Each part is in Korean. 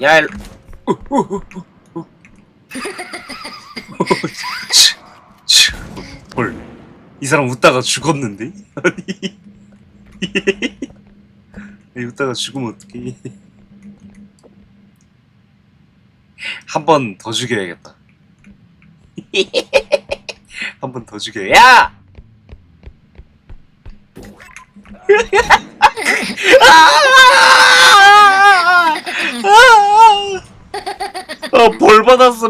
야, 일... 헐. 이 사람 웃다가 죽었는데? 아니. 이 웃다가 죽으면 어떡해. 한 번 더 죽여야겠다. 한 번 더 죽여. 야! 어,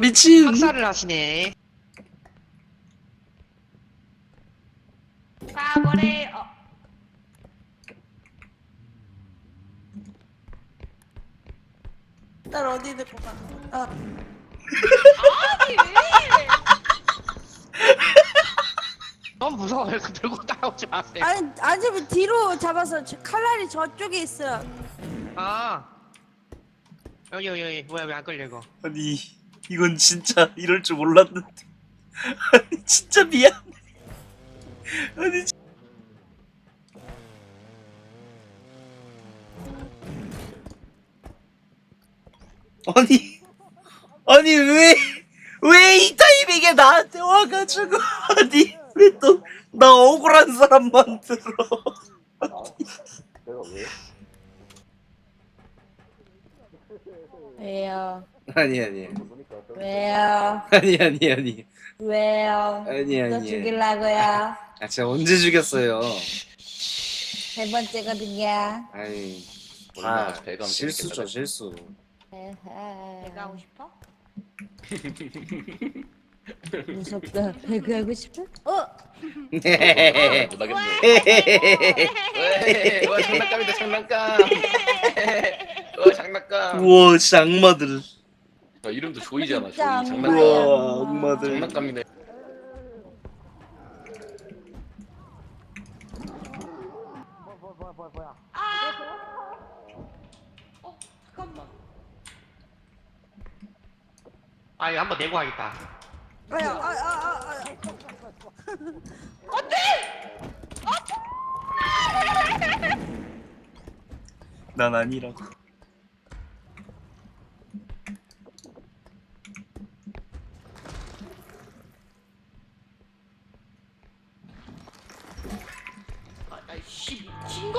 미친. 학살을 하시네. 가버려. 어. 날 어디 데리고 가? 아, 아니 왜? 너무 무서워요. 들고 따라오지 마세요. 아니 아집이 뒤로 잡아서 저, 칼날이 저쪽에 있어요. 아. 여기 여기 여기 뭐야 왜안 끌려 이거? 아니, 이건 진짜 이럴 줄 몰랐는데. 아니, 진짜 미안해. 아니, 진- 아니, 아니, 왜, 왜 이 타이밍에 나한테 와가지고, 아니, 왜 또, 나 억울한 사람 만 들어. 왜요? 아니, 아니, 왜요? 아니, 아니, 아니, 왜요? 아니, 너 아니. 죽일라고요? 아, 제가 언제 죽였어요? 세 번째거든요. 아니, 얼마나 아, 배가 실수죠, 재밌겠다. 실수. 내가 하고 싶어? 무섭다. 배그 하고 싶어? 어? 네. 못하겠네. 와 장난감이다 장난감. 와 장난감. 우와, 악마들. 야, 이름도 조이잖아. 조이 진짜 장난감. 우와, 악마들. 장난감이네. 어 잠깐만. 아 이거 한번 내고 하겠다. 아야, 아, 아, 아, 아. 난 아니라고.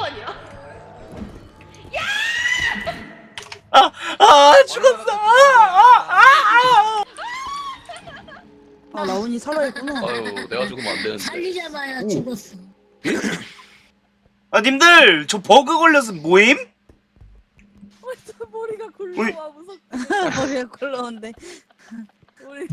아니야? 아, 아, 죽었어. 아, 아, 아, 아. 아, 라온이 살아있구나. 아유 내가 죽으면 안 되는데. 살리자마야 죽었어. 아, 님들, 저 버그 걸려서 뭐임? 머리가 우리- 굴러와 무섭다. 머리가 굴러온데. 우리